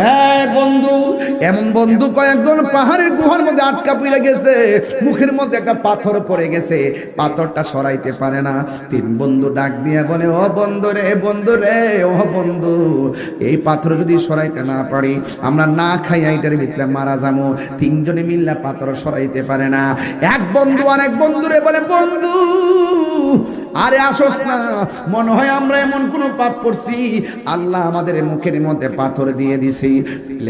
হ্যাঁ বন্ধু। বন্ধু কয়েকজন পাহাড়ের গুহার মধ্যে আটকা পড়ে গেছে। মুখের মধ্যে একটা পাথর পড়ে গেছে। পাথরটা সরাইতে পারে না। তিন বন্ধু ডাক দিয়ে বলে, ও বন্ধু রে বন্ধু রে বন্ধু, এই পাথর যদি সরাইতে না পারি, আমরা না খাই, এইটার ভিতরে মারা যাব। তিনজনে মিললে পাথর সরাইতে পারে না। এক বন্ধু আর এক বন্ধু রে বলে, বন্ধু আরে আসোস না, মনে হয় আমরা এমন কোন পাপ করছি। আল্লাহ আমাদের মুখের মধ্যে পাথর দিয়ে দিছি।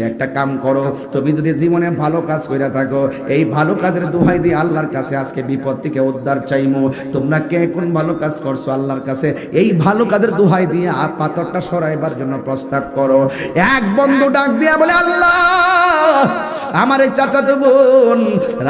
একটা কাম করো, তুমি যদি জীবনে ভালো কাজ করে থাকো, এই ভালো কাজের দোহাই দিয়ে আল্লাহর কাছে আজকে বিপদ থেকে উদ্ধার চাইমো। তোমরা কে কোন ভালো কাজ করছ আল্লাহর কাছে? এই ভালো কাজের দোহাই দিয়ে পাথরটা সরাইবার জন্য প্রস্তাব করো। এক বন্ধু ডাক দিয়া বলে, আল্লাহ! আমার এক চাচাতো বোন,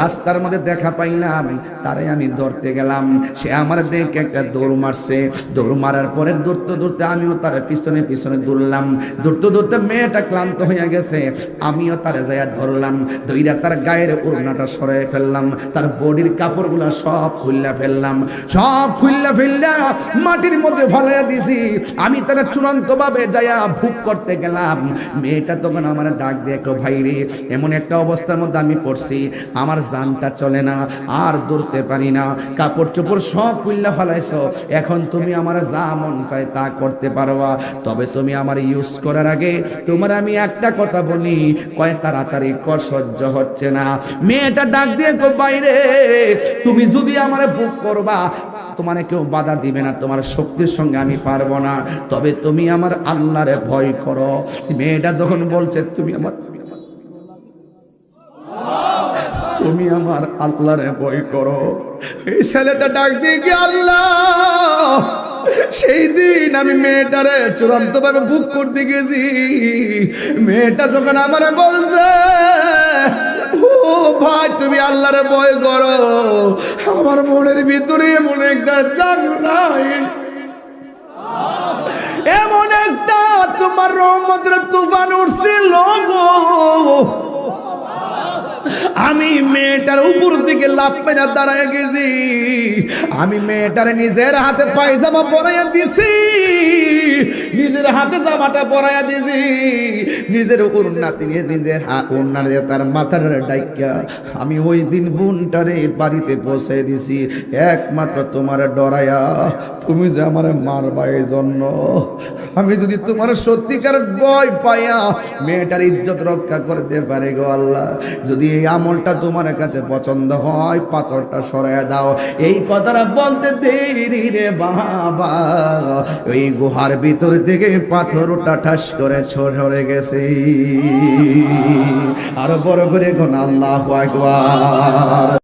রাস্তার মধ্যে দেখা পাইলাম, তারে আমি ধরতে গেলাম। সে আমার দেখে একটা দৌড় মারছে। দৌড় মারার পরে দৌড়তে দৌড়তে আমিও তার পিছনে পিছনে দৌড়লাম। দৌড়তে দৌড়তে মেয়েটা ক্লান্ত হয়ে গেছে। আমিও তারে যাইয়া ধরলাম। ধইরা তার গায়ের ওড়নাটা সরাই ফেললাম। তার বডির কাপড়গুলো সব খুললা ফেললাম। সব খুললা ফেললা, মাটির মধ্যে ফলাইয়া দিছি। আমি তারা চূড়ান্ত ভাবে যাইয়া ভুক করতে গেলাম। মেয়েটা তখন আমার ডাক দেখো ভাই রে এমন একটা অবস্থার মধ্যে আমি পড়ছি, আমার জানটা চলে না, আর দৌড়তে পারি না। কাপড় চোপড় সব খুললা ফেলাইছো, এখন তুমি আমার যা মন চায় তা করতে পারবা। তবে তুমি আমার ইউজ করার আগে তোমার আমি একটা কথা বলি, কয় তাড়াতাড়ি কর, সহ্য হচ্ছে না। মেয়েটা ডাক দিয়ে বাইরে, তুমি যদি আমার বুক করবা, তোমার কেউ বাধা দিবে না, তোমার শক্তির সঙ্গে আমি পারব না। তবে তুমি আমার আল্লাহরে ভয় করো। মেয়েটা যখন বলছে, তুমি আমার তুমি আমার আল্লাহরে ভয় করো। এই ছেলেটা ডাক দিয়ে কি আল্লাহ? সেই দিন আমি মেয়েটারে চূড়ান্ত ভাবে বুক করতে গেছি। মেয়েটা যখন আমার বলছে, ও ভাই, তুমি আল্লাহরে ভয় করো। আমার মনের ভিতরে এমন একটা জানো নাই। এমন একটা তোমার রহমতের মেয়েটার উপর দিকে লাভ পেনা দাঁড়ায় গেছি। আমি মেয়েটার নিজের হাতে পায়জামা পরাইয়া দিছি। নিজের হাতে জামাটা পরাইয়া দিছি নিজের উন্নাতি নিয়ে নিজের উন্না দিয়ে তার মাথার ডাইকা। আমি ওই দিন বোনটারে বাড়িতে পৌঁছে দিছি। একমাত্র তোমার ডরায়া তুমি যে আমার মারবা এই জন্য আমি যদি তোমার সত্যিকার ভয় পাইয়া মেয়েটার ইজ্জত রক্ষা করতে পারে গো আল্লাহ, যদি এই আমলটা তোমার কাছে পছন্দ হয়, পাথরটা সরাইয়া দাও। এই কথাটা বলতে দেরি রে বাবা। ওই গুহার ভিতর থেকে পাথরটা ঠাস করে ছড়ে গেছে। আরও বড় করে গোনা আল্লাহ একবার